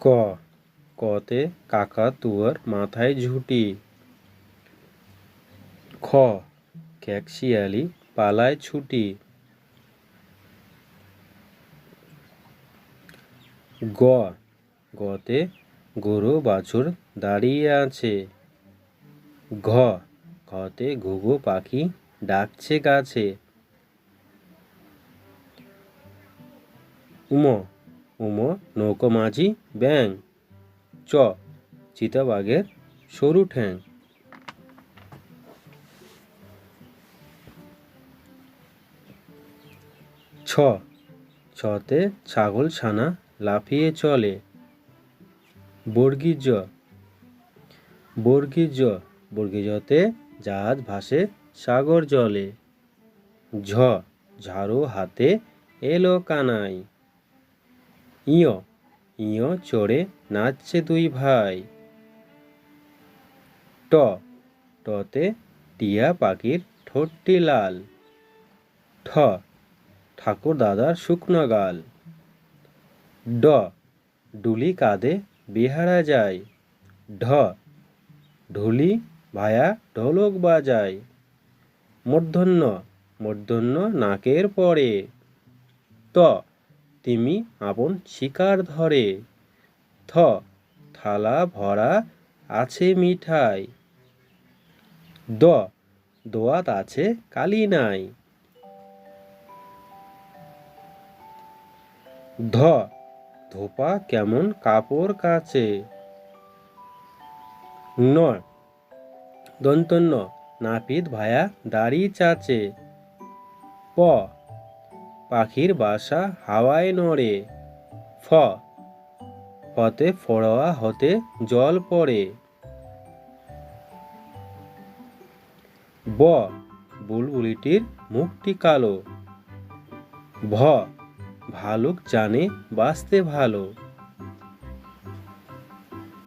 ক। কতে কাকাতুয়ার মাথায় ঝুঁটি। খ। ক্যাকশিয়ালি পালায় ছুটি। গ। গতে গরু বাছুর দাঁড়িয়ে আছে। ঘ। ঘতে ঘুঘু পাখি ডাকছে গাছে। উম। উম, নৌকো মাঝি ব্যাং চ, চিতাবাঘের সরু ঠ্যাং। ছ, ছতে ছাগল ছানা লাফিয়ে চলে। বর্গীজ বর্গীজ বর্গীজতে জাহাজ ভাসে সাগর জলে। ঝ, ঝাড়ু হাতে এলো কানাই। ইয় ইয় চড়ে নাচছে দুই ভাই। ট, টতে টিয়া পাখির ঠোঁটটি লাল। ঠ, ঠাকুর দাদার শুকনো গাল। ড, ডুলি কাঁধে বিহারা যায়। ঢ, ঢুলি ভায়া ঢোলক বাজায়। মূর্ধন্য মূর্ধন্য নাকের পরে। ত তিমি আপন শিকার ধরে। থ, থালা ভরা আছে মিঠাই। দ, দোয়াত আছে কালি নাই। ধ, ধোপা কেমন কাপড় কাচে। ন, দন্তন্য নাপিত ভায়া দাড়ি চাচে। প পাখির বাসা হাওয়ায় নড়ে। ফ ফতে ফড়োয়া হতে জল পড়ে। ব, বুলবুলিটির মুখটি কালো। ভ, ভালুক জানে বাঁচতে ভালো।